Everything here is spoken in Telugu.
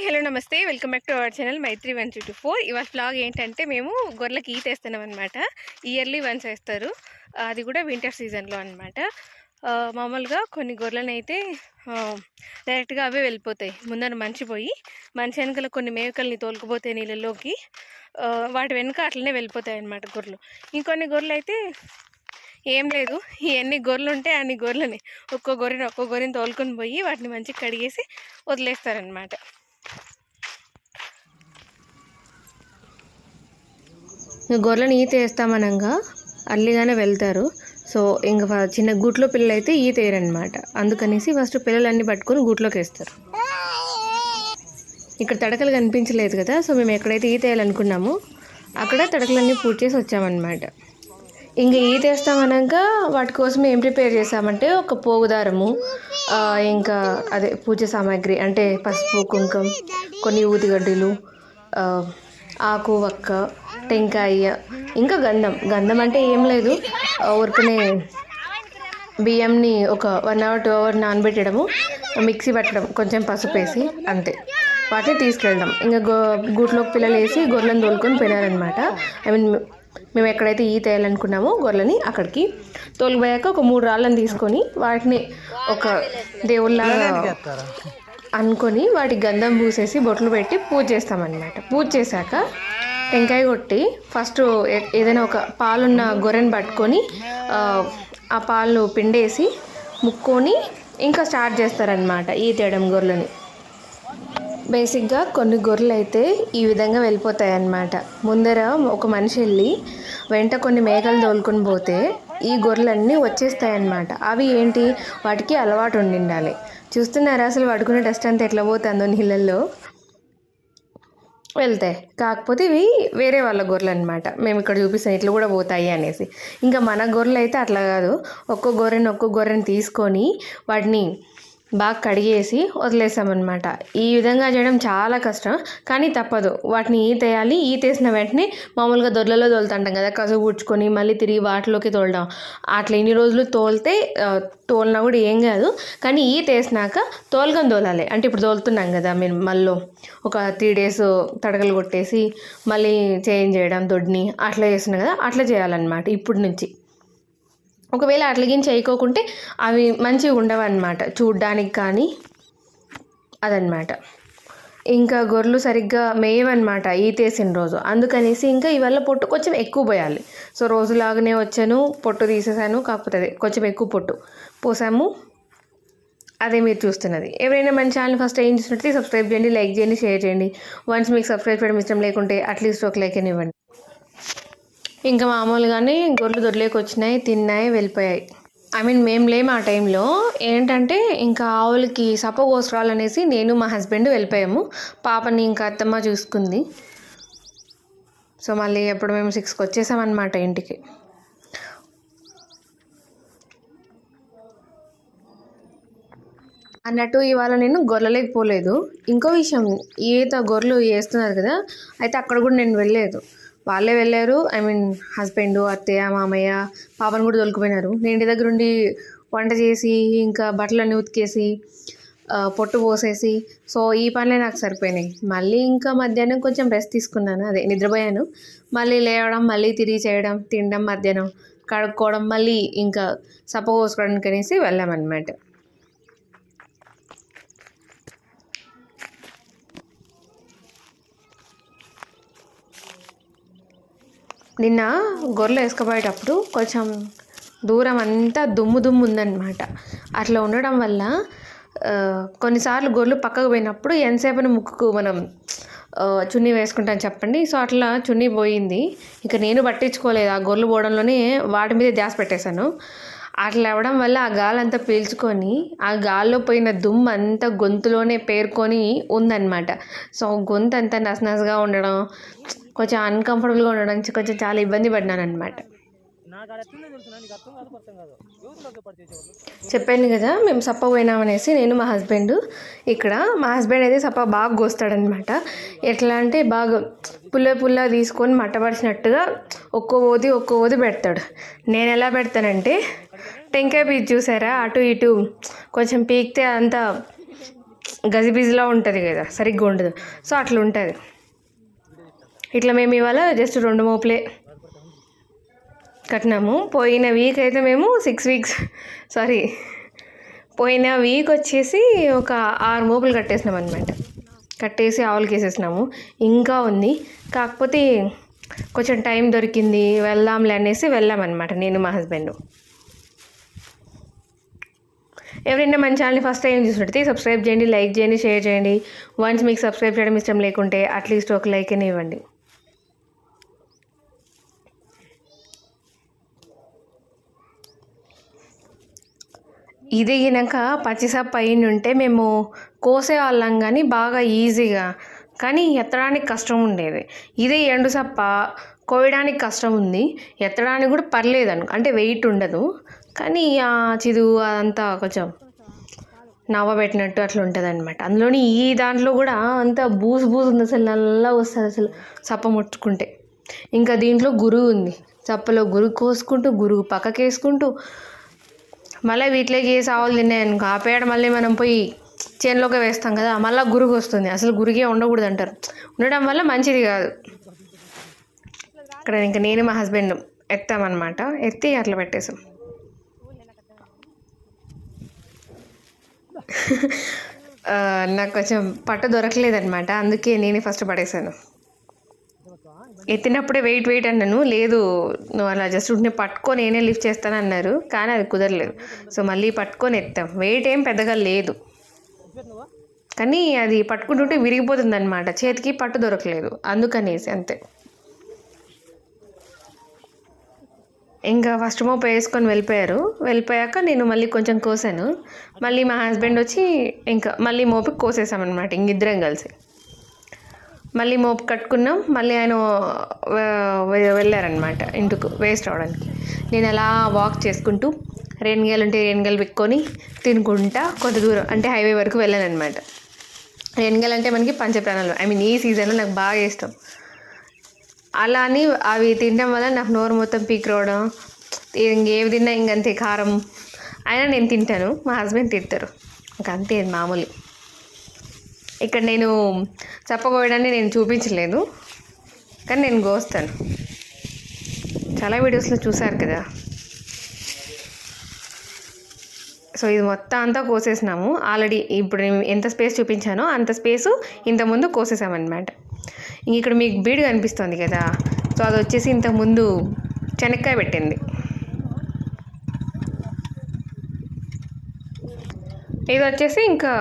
హాయ్ హలో నమస్తే. Welcome back to our channel Maithri one two four. ఇవాళ ఫ్లాగ్ ఏంటంటే మేము గొర్రెలకి ఈత వేస్తున్నాం అనమాట ఇయర్లీ వన్స్ వేస్తారు. అది కూడా వింటర్ సీజన్లో అనమాట మామూలుగా కొన్ని గొర్రెలను అయితే డైరెక్ట్గా అవే వెళ్ళిపోతాయి. ముందర మంచి పోయి మంచి వెనకాల కొన్ని మేకల్ని తోలుకుపోతాయి నీళ్ళలోకి. వాటి వెనుక అట్లనే వెళ్ళిపోతాయి అనమాట గొర్రెలు. ఇంకొన్ని గొర్రెలు అయితే ఏం లేదు. ఎన్ని గొర్రెలు ఉంటే అన్ని గొర్రెలని. ఒక్కో గొర్రెని ఒక్కో గొర్రెని తోలుకొని పోయి వాటిని మంచిగా కడిగేసి వదిలేస్తారనమాట గొర్రెలను ఈత వేస్తామనగా అర్లీగానే వెళ్తారు. సో ఇంకా చిన్న గూట్లో పిల్లలు అయితే ఈత వేయరనమాట అందుకనేసి ఫస్ట్ పిల్లలన్నీ పట్టుకొని గూట్లోకి వేస్తారు. ఇక్కడ తడకలు కనిపించలేదు కదా సో మేము ఎక్కడైతే ఈత వేయాలనుకున్నామో అక్కడ తడకలన్నీ పూర్తి చేసి వచ్చామన్నమాట. ఇంకా ఈత వేస్తామనక వాటి కోసం ఏం ప్రిపేర్ చేసామంటే ఒక పోగుదారము ఇంకా అదే పూజ సామాగ్రి అంటే పసుపు కుంకం కొన్ని ఊదిగడ్డలు ఆకు వక్క టెంకాయ ఇంకా గంధం. గంధం అంటే ఏం లేదు. ఊరికనే బియ్యంని ఒక వన్ అవర్ టూ అవర్ నానబెట్టడము మిక్సీ పట్టడం కొంచెం పసుపు వేసి అంతే. వాటిని తీసుకెళ్ళడం ఇంకా గో గూట్లోకి పిల్లలు వేసి గొర్రెలను తోలుకొని పోయినారనమాట. ఐ మీన్ మేము ఎక్కడైతే ఈ తేయాలనుకున్నామో గొర్రెలని అక్కడికి తోలుకుపోయాక ఒక మూడు రాళ్ళని తీసుకొని వాటిని ఒక దేవుళ్ళ అనుకొని వాటి గంధం పూసేసి బొట్లు పెట్టి పూజ చేస్తామన్నమాట. పూజ చేశాక టెంకాయ కొట్టి ఫస్ట్ ఏదైనా ఒక పాలున్న గొర్రెని పట్టుకొని ఆ, ఆ పాలు పిండేసి ముక్కొని ఇంకా స్టార్ట్ చేస్తారనమాట ఈ తేడం గొర్రెలని. బేసిక్గా కొన్ని గొర్రెలు అయితే ఈ విధంగా వెళ్ళిపోతాయి అన్నమాట ముందర ఒక మనిషి వెళ్ళి వెంట కొన్ని మేకలు తోలుకొని పోతే ఈ గొర్రెలన్నీ వచ్చేస్తాయి అన్నమాట అవి ఏంటి? వాటికి అలవాటు ఉండిండాలి. చూస్తున్నారా అసలు పడుకునే డస్ట్ అంతా ఎట్లా పోతుందో నీళ్ళల్లో? వెళ్తాయి. కాకపోతే ఇవి వేరే వాళ్ళ గొర్రెలు అనమాట మేము ఇక్కడ చూపిస్తాం ఇట్లా కూడా పోతాయి అనేసి. ఇంకా మన గొర్రెలు అయితే అట్లా కాదు. ఒక్కో గొర్రెని ఒక్కో గొర్రెని తీసుకొని వాటిని బాగా కడిగేసి వదిలేసామన్నమాట. ఈ విధంగా చేయడం చాలా కష్టం కానీ తప్పదు. వాటిని ఈతేయాలి ఈతేసిన వెంటనే మామూలుగా దొడ్లలో తోలుతుంటాం కదా కసుగు పుచ్చుకొని మళ్ళీ తిరిగి వాటిలోకి తోలడం. అట్లా ఇన్ని రోజులు తోలితే తోలినా కూడా ఏం కాదు. కానీ ఈతేసినాక తోలగం తోలాలి. అంటే ఇప్పుడు తోలుతున్నాం కదా మేము మళ్ళీ ఒక త్రీ డేస్ తడకలు కొట్టేసి మళ్ళీ చేంజ్ చేయడం దొడ్ని అట్లా చేస్తున్నాం కదా అట్లా చేయాలన్నమాట ఇప్పటి నుంచి. ఒకవేళ అట్లగిన చేయకోకుంటే అవి మంచిగా ఉండవన్నమాట. చూడ్డానికి కానీ అదనమాట ఇంకా గొర్రెలు సరిగ్గా మేయవన్నమాట ఈతేసిన రోజు. అందుకనేసి ఇంకా ఇవాళ పొట్టు కొంచెం ఎక్కువ పోయాలి. సో రోజులాగానే వచ్చాను పొట్టు తీసేసాను కాకపోతే కొంచెం ఎక్కువ పొట్టు పోసాము. అదే మీరు చూస్తున్నది. ఎవరైనా మన ఛానల్ ఫస్ట్ ఏం చూసినట్టు సబ్స్క్రైబ్ చేయండి లైక్ చేయండి షేర్ చేయండి. వన్స్ మీకు సబ్స్క్రైబ్ చేయడం ఇష్టం లేకుంటే అట్లీస్ట్ ఒక లైక్ అని ఇవ్వండి. ఇంకా మామూలుగానే గొర్రెలు దొడ్లేకి వచ్చినాయి తిన్నాయి వెళ్ళిపోయాయి. ఐ మీన్ మేము లేము ఆ టైంలో ఏంటంటే ఇంకా ఆవులకి సప కోసుకురావాలనేసి నేను మా హస్బెండ్ వెళ్ళిపోయాము. పాపని ఇంకా అత్తమ్మ చూసుకుంది. సో మళ్ళీ ఎప్పుడు మేము సిక్స్కి వచ్చేసామన్నమాట ఇంటికి. అన్నట్టు ఇవాళ నేను గొర్రెలేకపోలేదు. ఇంకో విషయం ఈత గొర్రెలు వేస్తున్నారు కదా అయితే అక్కడ కూడా నేను వెళ్ళలేదు. వాళ్ళే వెళ్ళారు. ఐ మీన్ హస్బెండ్ అత్తయ్య మామయ్య పాపను కూడా తోలుకుపోయినారు. నేను ఇంటి దగ్గర ఉండి వంట చేసి ఇంకా బట్టలన్నీ ఉతికేసి పొట్టు పోసేసి సో ఈ పనులే నాకు సరిపోయినాయి. మళ్ళీ ఇంకా మధ్యాహ్నం కొంచెం రెస్ట్ తీసుకున్నాను. అదే నిద్రపోయాను. మళ్ళీ లేవడం మళ్ళీ తిరిగి చేయడం తినడం మధ్యాహ్నం కడుక్కోవడం మళ్ళీ ఇంకా సప్ప కోసుకోవడానికి అనేసి వెళ్ళామన్నమాట. నిన్న గొర్రెలు వేసుకుపోయేటప్పుడు కొంచెం దూరం అంతా దుమ్ము దుమ్ము ఉందన్నమాట. అట్లా ఉండడం వల్ల కొన్నిసార్లు గొర్రెలు పక్కకు పోయినప్పుడు ఎంతసేపని ముక్కుకు మనం చున్నీ వేసుకుంటాం చెప్పండి. సో అట్లా చున్నీ పోయింది. ఇక నేను పట్టించుకోలేదు. ఆ గొర్రెలు పోవడంలోనే వాటి మీద ధ్యాస పెట్టేశాను. అట్లా అవ్వడం వల్ల ఆ గాలి అంతా పీల్చుకొని ఆ గాల్లో పోయిన దుమ్ము అంతా గొంతులోనే పేర్కొని ఉందన్నమాట. సో గొంతు అంతా నసనసగా ఉండడం కొంచెం అన్కంఫర్టబుల్గా ఉండడానికి కొంచెం చాలా ఇబ్బంది పడినాను అనమాట చెప్పాను కదా మేము సప్ప పోయినామనేసి నేను మా హస్బెండ్ ఇక్కడ. మా హస్బెండ్ అయితే సప్ప బాగా కోస్తాడనమాట ఎట్లా అంటే బాగా పుల్ల పుల్ల తీసుకొని మట్టపరిచినట్టుగా ఒక్కో ఓది ఒక్కో ఓది పెడతాడు. నేను ఎలా పెడతానంటే టెంకాయ పీచు చూసారా? అటు ఇటు కొంచెం పీకితే అంతా గజిబిజిలా ఉంటుంది కదా సరిగ్గా ఉండదు. సో అట్లా ఉంటుంది. ఇట్లా మేము ఇవాళ జస్ట్ రెండు మోపులే కట్టినాము. పోయిన వీక్ అయితే మేము సిక్స్ వీక్స్ సారీ పోయిన వీక్ వచ్చేసి ఒక ఆరు మోపులు కట్టేసినాం అనమాట కట్టేసి ఆవులకి వేసేసినాము ఇంకా ఉంది. కాకపోతే కొంచెం టైం దొరికింది వెళ్దాంలే అనేసి వెళ్ళామన్నమాట నేను మా హస్బెండ్ ఎవరైనా మన ఛానల్ని ఫస్ట్ టైం చూసినట్టు సబ్స్క్రైబ్ చేయండి లైక్ చేయండి షేర్ చేయండి. వన్స్ మీకు సబ్స్క్రైబ్ చేయడం ఇష్టం లేకుంటే అట్లీస్ట్ ఒక లైక్ అని ఇవ్వండి. ఇది గినక పచ్చిసప్ప అయిన ఉంటే మేము కోసేవాళ్ళం కానీ బాగా ఈజీగా. కానీ ఎత్తడానికి కష్టం ఉండేది. ఇదే ఎండు సప్ప కోయడానికి కష్టం ఉంది. ఎత్తడానికి కూడా పర్లేదు అను అంటే వెయిట్ ఉండదు. కానీ ఆ చిదువు అదంతా కొంచెం నవ్వబెట్టినట్టు అట్లా ఉంటుంది అనమాట అందులోని ఈ దాంట్లో కూడా అంత బూజు బూజు ఉంది అసలు నల్లా వస్తుంది అసలు సప్ప ముట్టుకుంటే. ఇంకా దీంట్లో గురువు ఉంది. చప్పలో గురువు కోసుకుంటూ గురువు పక్కకి వేసుకుంటూ మళ్ళీ వీటిలోకి వేసి ఆవులు తిన్నాయనుకో ఆ పేడ మళ్ళీ మనం పోయి చేనులోకి వేస్తాం కదా మళ్ళీ గురుగు వస్తుంది. అసలు గురిగే ఉండకూడదు అంటారు. ఉండడం వల్ల మంచిది కాదు. ఇక్కడ ఇంకా నేను మా హస్బెండ్ ఎత్తామన్నమాట. ఎత్తి అట్లా పెట్టేసాం. నాకు కొంచెం పట్టు దొరకలేదనమాట అందుకే నేనే ఫస్ట్ పడేసాను. ఎత్తినప్పుడే వెయిట్ వెయిట్ అన్నాను. లేదు నువ్వు అలా జస్ట్ ఉంటే పట్టుకొని నేనే లిఫ్ట్ చేస్తాను అన్నారు. కానీ అది కుదరలేదు. సో మళ్ళీ పట్టుకొని ఎత్తాం. వెయిట్ ఏం పెద్దగా లేదు. కానీ అది పట్టుకుంటుంటే విరిగిపోతుంది అనమాట చేతికి పట్టు దొరకలేదు. అందుకనేసి అంతే. ఇంకా ఫస్ట్ మోపు వేసుకొని వెళ్ళిపోయారు. వెళ్ళిపోయాక నేను మళ్ళీ కొంచెం కోసాను. మళ్ళీ మా హస్బెండ్ వచ్చి ఇంకా మళ్ళీ మోపుకి కోసేసామన్నమాట. ఇంకిద్దరం కలిసి. మళ్ళీ మోపు కట్టుకున్నాం. మళ్ళీ ఆయన వెళ్ళారనమాట ఇంటికి వేస్ట్ అవడానికి. నేను అలా వాక్ చేసుకుంటూ రేణిగాయలు ఉంటే రేణిగాయలు పెట్టుకొని తినుకుంటా కొంత దూరం అంటే హైవే వరకు వెళ్ళాను అనమాట రేణిగాయలు అంటే మనకి పంచప్రాణాలు. ఐ మీన్ ఈ సీజన్లో నాకు బాగా ఇష్టం. అలా అని అవి తినడం వల్ల నాకు నోరు మొత్తం పీక్ రావడం ఇంకేవి తిన్నా ఇంకంతే కారం. అయినా నేను తింటాను. మా హస్బెండ్ తింటారు ఇంకా అంతే మామూలు. ఇక్కడ నేను చెప్పబోయడాన్ని నేను చూపించలేదు కానీ నేను కోస్తాను చాలా వీడియోస్లో చూశారు కదా. సో ఇది మొత్తం అంతా కోసేసినాము. ఆల్రెడీ ఇప్పుడు నేను ఎంత స్పేస్ చూపించానో అంత స్పేసు ఇంతకుముందు కోసేసామన్నమాట. ఇంక ఇక్కడ మీకు బీడు కనిపిస్తుంది కదా. సో అది వచ్చేసి ఇంతకుముందు చెనక్కాయ పెట్టింది. ఇది వచ్చేసి ఇంకా